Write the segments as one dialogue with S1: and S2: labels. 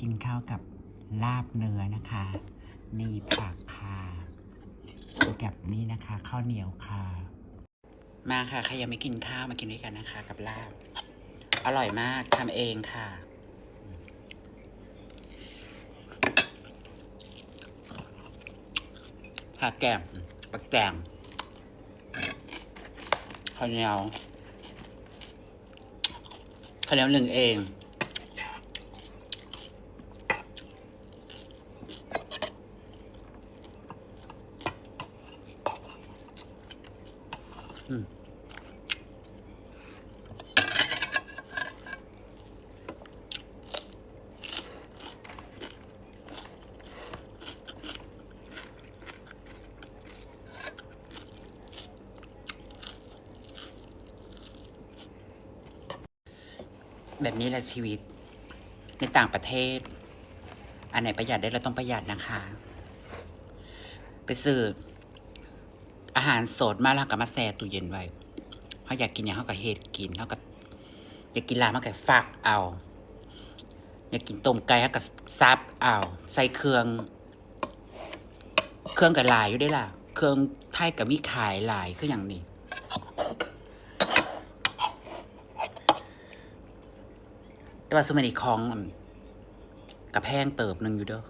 S1: กินข้าวกับลาบเนื้อนะคะ นี่ผักค่ะกับนี่นะคะข้าวเหนียวค่ะ มาค่ะใครยังไม่กินข้าวมากินด้วยกันนะคะ กับลาบ อร่อยมากทำเองค่ะผักแกมปักแกงข้าวเหนียวข้าวเหนียวหนึ่งเอง แบบนี้แหละชีวิต ในต่างประเทศ อันไหนประหยัดได้เราต้องประหยัดนะคะ ไปซื้อ อาหารสดมาแล้วก็มาแช่ตู้เย็นไว้เขาอยากกินอย่างเขาก็เฮ็ดกินเขาก็อยากกินลาบเขาก็ฟักเอา อยากกินต้มไก่เขาก็ซับเอาใส่เครื่อง เครื่องกับลายอยู่ได้ล่ะ เครื่องไทยกับมีขายลายคืออย่างนี้แต่ว่าสมัยนี้ของกับแพงเติบหนึ่งอยู่เด้อ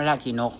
S1: ไม่ละกี่นก